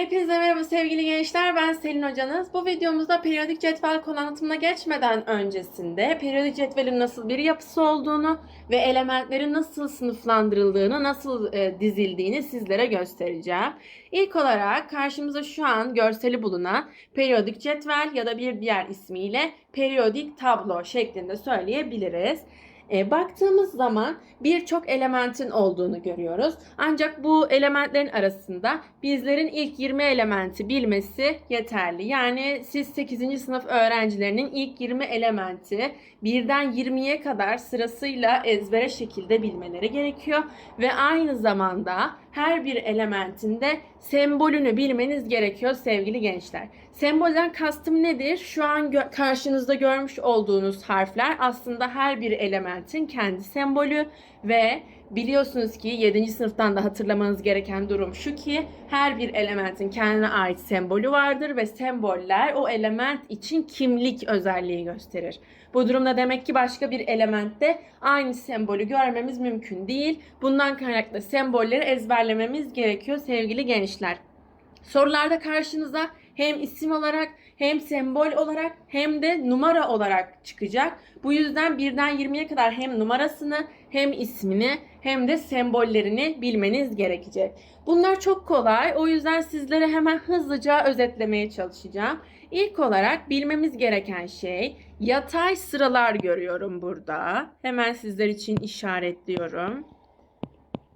Hepinize merhaba sevgili gençler. Ben Selin hocanız. Bu videomuzda periyodik cetvel konu anlatımına geçmeden öncesinde periyodik cetvelin nasıl bir yapısı olduğunu ve elementlerin nasıl sınıflandırıldığını, nasıl e, dizildiğini sizlere göstereceğim. İlk olarak karşımıza şu an görseli bulunan periyodik cetvel ya da bir diğer ismiyle periyodik tablo şeklinde söyleyebiliriz. E, baktığımız zaman birçok elementin olduğunu görüyoruz. Ancak bu elementlerin arasında bizlerin ilk 20 elementi bilmesi yeterli. Yani siz 8. sınıf öğrencilerinin ilk 20 elementi birden 20'ye kadar sırasıyla ezbere şekilde bilmeleri gerekiyor. Ve aynı zamanda her bir elementinde sembolünü bilmeniz gerekiyor sevgili gençler. Sembolden kastım nedir? Şu an gö- karşınızda görmüş olduğunuz harfler aslında her bir elementin kendi sembolü ve biliyorsunuz ki 7. sınıftan da hatırlamanız gereken durum şu ki her bir elementin kendine ait sembolü vardır ve semboller o element için kimlik özelliği gösterir. Bu durumda demek ki başka bir elementte aynı sembolü görmemiz mümkün değil. Bundan kaynaklı sembolleri ezberlememiz gerekiyor sevgili gençler. Sorularda karşınıza hem isim olarak hem sembol olarak hem de numara olarak çıkacak. Bu yüzden birden 20'ye kadar hem numarasını hem ismini hem de sembollerini bilmeniz gerekecek. Bunlar çok kolay. O yüzden sizlere hemen hızlıca özetlemeye çalışacağım. İlk olarak bilmemiz gereken şey yatay sıralar görüyorum burada. Hemen sizler için işaretliyorum.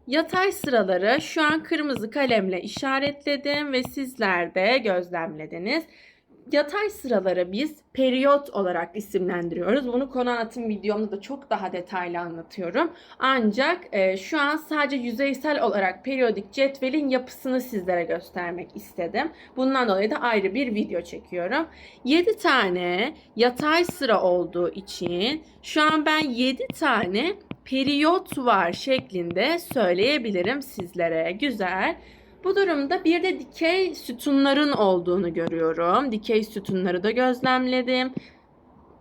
Yatay sıraları şu an kırmızı kalemle işaretledim ve sizler de gözlemlediniz. Yatay sıraları biz periyot olarak isimlendiriyoruz. Bunu konu anlatım videomda da çok daha detaylı anlatıyorum. Ancak e, şu an sadece yüzeysel olarak periyodik cetvelin yapısını sizlere göstermek istedim. Bundan dolayı da ayrı bir video çekiyorum. 7 tane yatay sıra olduğu için şu an ben 7 tane periyot var şeklinde söyleyebilirim sizlere. Güzel. Bu durumda bir de dikey sütunların olduğunu görüyorum. Dikey sütunları da gözlemledim.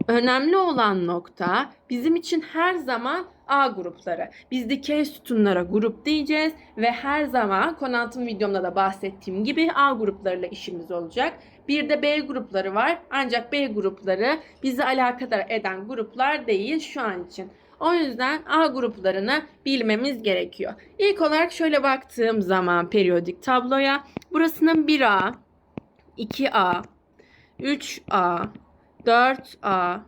Önemli olan nokta bizim için her zaman A grupları. Biz dikey sütunlara grup diyeceğiz ve her zaman konantım videomda da bahsettiğim gibi A gruplarıyla işimiz olacak. Bir de B grupları var. Ancak B grupları bizi alakadar eden gruplar değil şu an için. O yüzden A gruplarını bilmemiz gerekiyor. İlk olarak şöyle baktığım zaman periyodik tabloya burasının 1A, 2A, 3A, 4A,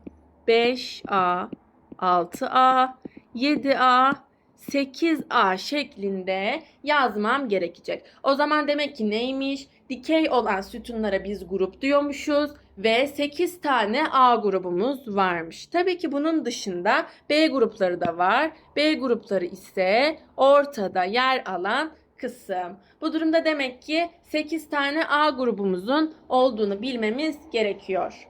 5A, 6A, 7A, 8A şeklinde yazmam gerekecek. O zaman demek ki neymiş? Dikey olan sütunlara biz grup diyormuşuz ve 8 tane A grubumuz varmış. Tabii ki bunun dışında B grupları da var. B grupları ise ortada yer alan kısım. Bu durumda demek ki 8 tane A grubumuzun olduğunu bilmemiz gerekiyor.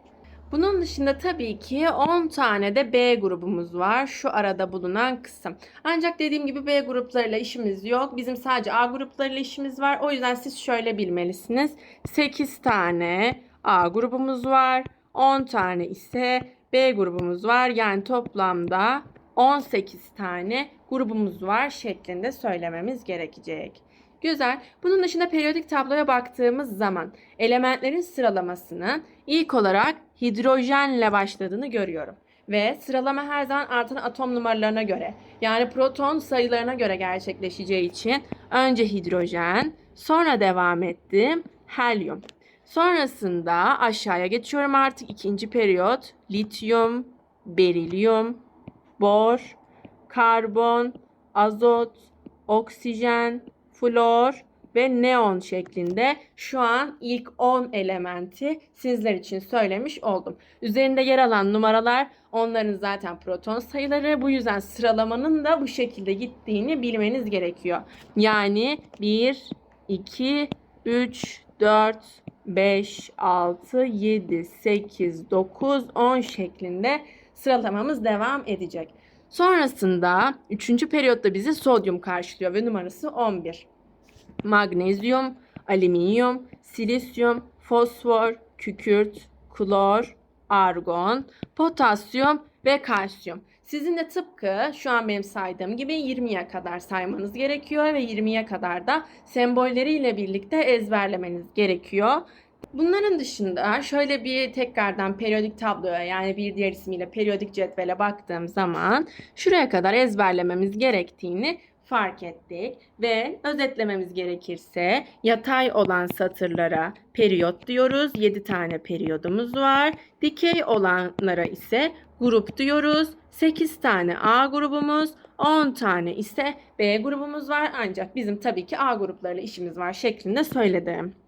Bunun dışında tabii ki 10 tane de B grubumuz var. Şu arada bulunan kısım. Ancak dediğim gibi B gruplarıyla işimiz yok. Bizim sadece A gruplarıyla işimiz var. O yüzden siz şöyle bilmelisiniz. 8 tane A grubumuz var. 10 tane ise B grubumuz var. Yani toplamda 18 tane grubumuz var şeklinde söylememiz gerekecek. Güzel. Bunun dışında periyodik tabloya baktığımız zaman elementlerin sıralamasının ilk olarak hidrojenle başladığını görüyorum. Ve sıralama her zaman artan atom numaralarına göre yani proton sayılarına göre gerçekleşeceği için önce hidrojen, sonra devam ettim helyum. Sonrasında aşağıya geçiyorum artık ikinci periyot. Lityum, berilyum, bor, karbon, azot, oksijen, flor ve neon şeklinde şu an ilk 10 elementi sizler için söylemiş oldum. Üzerinde yer alan numaralar onların zaten proton sayıları. Bu yüzden sıralamanın da bu şekilde gittiğini bilmeniz gerekiyor. Yani 1, 2, 3, 4, 5, 6, 7, 8, 9, 10 şeklinde sıralamamız devam edecek. Sonrasında 3. periyotta bizi sodyum karşılıyor ve numarası 11. Magnezyum, alüminyum, silisyum, fosfor, kükürt, klor, argon, potasyum ve kalsiyum. Sizin de tıpkı şu an benim saydığım gibi 20'ye kadar saymanız gerekiyor ve 20'ye kadar da sembolleriyle birlikte ezberlemeniz gerekiyor. Bunların dışında şöyle bir tekrardan periyodik tabloya yani bir diğer ismiyle periyodik cetvele baktığım zaman şuraya kadar ezberlememiz gerektiğini fark ettik ve özetlememiz gerekirse yatay olan satırlara periyot diyoruz. 7 tane periyodumuz var. Dikey olanlara ise grup diyoruz. 8 tane A grubumuz, 10 tane ise B grubumuz var. Ancak bizim tabii ki A gruplarıyla işimiz var şeklinde söyledim.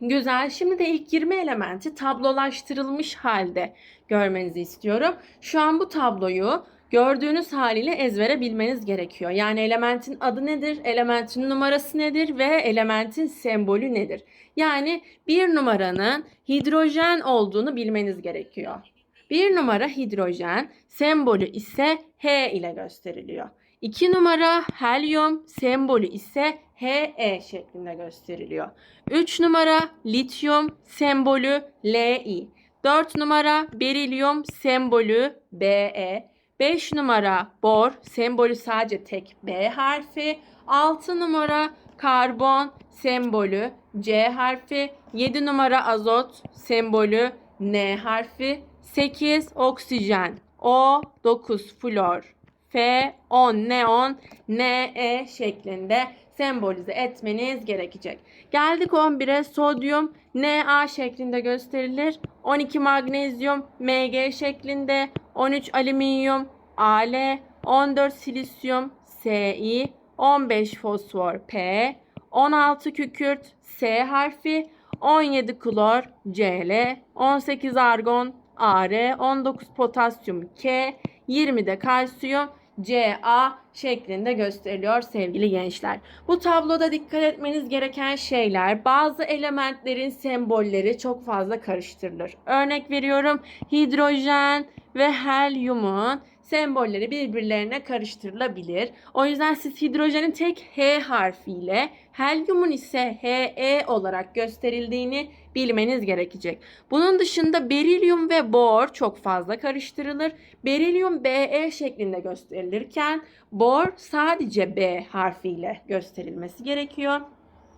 Güzel. Şimdi de ilk 20 elementi tablolaştırılmış halde görmenizi istiyorum. Şu an bu tabloyu gördüğünüz haliyle ezbere bilmeniz gerekiyor. Yani elementin adı nedir, elementin numarası nedir ve elementin sembolü nedir? Yani bir numaranın hidrojen olduğunu bilmeniz gerekiyor. Bir numara hidrojen, sembolü ise H ile gösteriliyor. 2 numara helyum, sembolü ise He şeklinde gösteriliyor. 3 numara lityum, sembolü Li. 4 numara berilyum, sembolü Be. 5 numara bor, sembolü sadece tek B harfi. 6 numara karbon, sembolü C harfi. 7 numara azot, sembolü N harfi. 8 oksijen, O, 9 flor, F, 10 neon, Ne şeklinde sembolize etmeniz gerekecek. Geldik 11'e sodyum Na şeklinde gösterilir. 12 magnezyum Mg şeklinde. 13 alüminyum Al. 14 silisyum Si. 15 fosfor P. 16 kükürt S harfi. 17 klor Cl. 18 argon Ar. 19 potasyum K. 20 de kalsiyum CA şeklinde gösteriliyor sevgili gençler. Bu tabloda dikkat etmeniz gereken şeyler bazı elementlerin sembolleri çok fazla karıştırılır. Örnek veriyorum hidrojen ve helyumun sembolleri birbirlerine karıştırılabilir. O yüzden siz hidrojenin tek H harfiyle helyumun ise He olarak gösterildiğini bilmeniz gerekecek. Bunun dışında berilyum ve bor çok fazla karıştırılır. Berilyum Be şeklinde gösterilirken bor sadece B harfiyle gösterilmesi gerekiyor.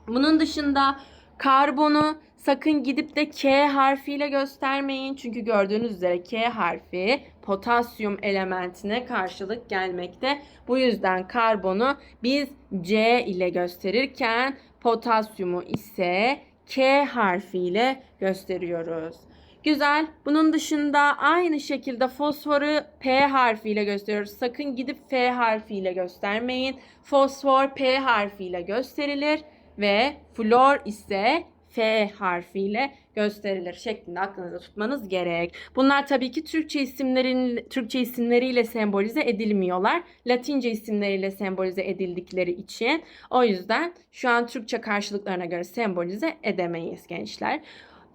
Bunun dışında karbonu sakın gidip de K harfiyle göstermeyin. Çünkü gördüğünüz üzere K harfi potasyum elementine karşılık gelmekte. Bu yüzden karbonu biz C ile gösterirken potasyumu ise K harfiyle gösteriyoruz. Güzel. Bunun dışında aynı şekilde fosforu P harfiyle gösteriyoruz. Sakın gidip F harfiyle göstermeyin. Fosfor P harfiyle gösterilir ve flor ise F harfiyle gösterilir şeklinde aklınızda tutmanız gerek. Bunlar tabii ki Türkçe isimlerin Türkçe isimleriyle sembolize edilmiyorlar. Latince isimleriyle sembolize edildikleri için o yüzden şu an Türkçe karşılıklarına göre sembolize edemeyiz gençler.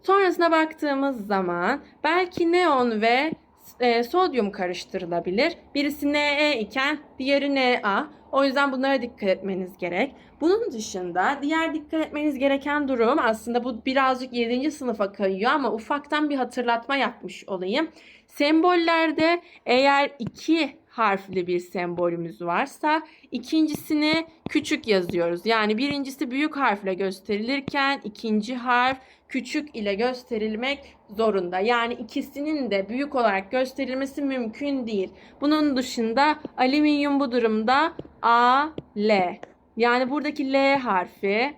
Sonrasına baktığımız zaman belki neon ve e, sodyum karıştırılabilir. Birisi Ne iken diğeri Na. O yüzden bunlara dikkat etmeniz gerek. Bunun dışında diğer dikkat etmeniz gereken durum aslında bu birazcık 7. sınıfa kayıyor ama ufaktan bir hatırlatma yapmış olayım. Sembollerde eğer iki harfli bir sembolümüz varsa ikincisini küçük yazıyoruz. Yani birincisi büyük harfle gösterilirken ikinci harf küçük ile gösterilmek zorunda. Yani ikisinin de büyük olarak gösterilmesi mümkün değil. Bunun dışında alüminyum bu durumda A, L. Yani buradaki L harfi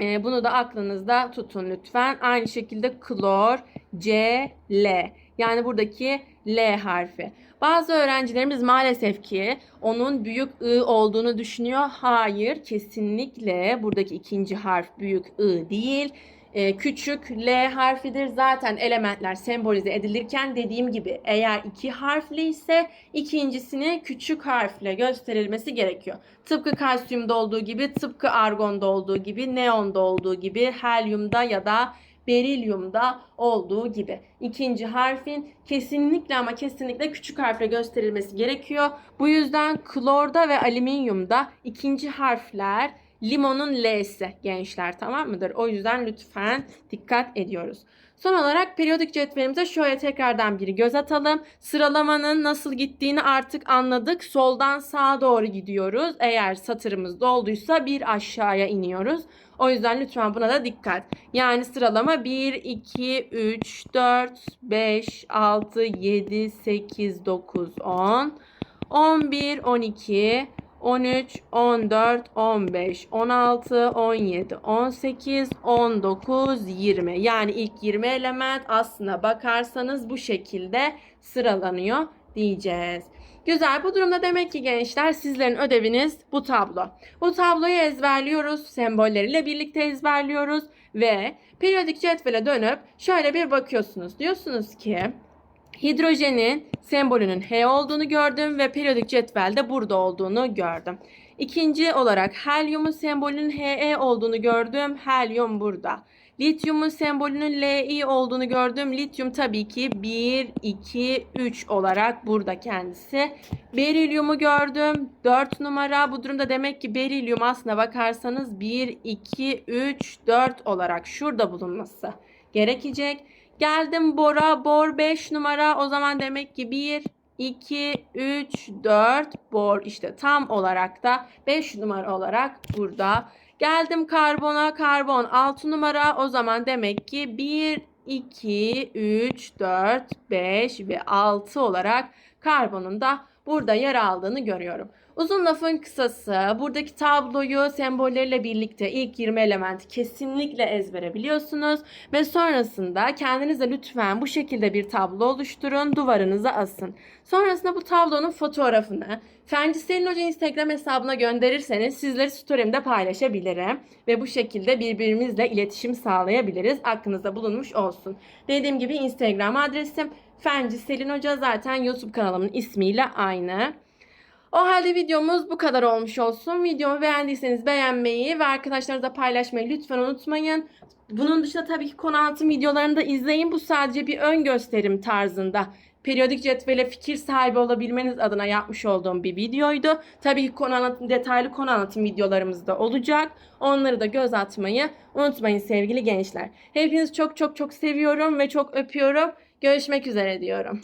e, bunu da aklınızda tutun lütfen. Aynı şekilde klor, C, L. Yani buradaki L harfi. Bazı öğrencilerimiz maalesef ki onun büyük I olduğunu düşünüyor. Hayır, kesinlikle buradaki ikinci harf büyük I değil. Ee, küçük L harfidir. Zaten elementler sembolize edilirken dediğim gibi eğer iki harfli ise ikincisini küçük harfle gösterilmesi gerekiyor. Tıpkı kalsiyumda olduğu gibi, tıpkı argonda olduğu gibi, neonda olduğu gibi, helyumda ya da berilyumda olduğu gibi. İkinci harfin kesinlikle ama kesinlikle küçük harfle gösterilmesi gerekiyor. Bu yüzden klorda ve alüminyumda ikinci harfler limonun L'si gençler tamam mıdır? O yüzden lütfen dikkat ediyoruz. Son olarak periyodik cetvelimize şöyle tekrardan bir göz atalım. Sıralamanın nasıl gittiğini artık anladık. Soldan sağa doğru gidiyoruz. Eğer satırımız dolduysa bir aşağıya iniyoruz. O yüzden lütfen buna da dikkat. Yani sıralama 1, 2, 3, 4, 5, 6, 7, 8, 9, 10, 11, 12, 13, 14, 15, 16, 17, 18, 19, 20. Yani ilk 20 element aslına bakarsanız bu şekilde sıralanıyor diyeceğiz. Güzel. Bu durumda demek ki gençler sizlerin ödeviniz bu tablo. Bu tabloyu ezberliyoruz. Sembolleriyle birlikte ezberliyoruz ve periyodik cetvele dönüp şöyle bir bakıyorsunuz. Diyorsunuz ki hidrojenin sembolünün H olduğunu gördüm ve periyodik cetvelde burada olduğunu gördüm. İkinci olarak helyumun sembolünün He olduğunu gördüm. Helyum burada. Lityumun sembolünün Li olduğunu gördüm. Lityum tabii ki 1, 2, 3 olarak burada kendisi. Berilyumu gördüm. 4 numara. Bu durumda demek ki berilyum aslına bakarsanız 1, 2, 3, 4 olarak şurada bulunması gerekecek. Geldim bora. Bor 5 numara. O zaman demek ki 1, 2, 3, 4 bor işte tam olarak da 5 numara olarak burada. Geldim karbona. Karbon 6 numara. O zaman demek ki 1, 2, 3, 4, 5 ve 6 olarak karbonun da burada yer aldığını görüyorum. Uzun lafın kısası buradaki tabloyu sembolleriyle birlikte ilk 20 elementi kesinlikle ezbere biliyorsunuz ve sonrasında kendinize lütfen bu şekilde bir tablo oluşturun, duvarınıza asın. Sonrasında bu tablonun fotoğrafını Fenci Selin Hoca Instagram hesabına gönderirseniz sizleri story'imde paylaşabilirim ve bu şekilde birbirimizle iletişim sağlayabiliriz. Aklınızda bulunmuş olsun. Dediğim gibi Instagram adresim Fenci Selin Hoca zaten YouTube kanalımın ismiyle aynı. O halde videomuz bu kadar olmuş olsun. Videomu beğendiyseniz beğenmeyi ve arkadaşlarınızla paylaşmayı lütfen unutmayın. Bunun dışında tabii ki konu anlatım videolarını da izleyin. Bu sadece bir ön gösterim tarzında. Periyodik cetvele fikir sahibi olabilmeniz adına yapmış olduğum bir videoydu. Tabii ki konu anlatım, detaylı konu anlatım videolarımız da olacak. Onları da göz atmayı unutmayın sevgili gençler. Hepinizi çok çok çok seviyorum ve çok öpüyorum. Görüşmek üzere diyorum.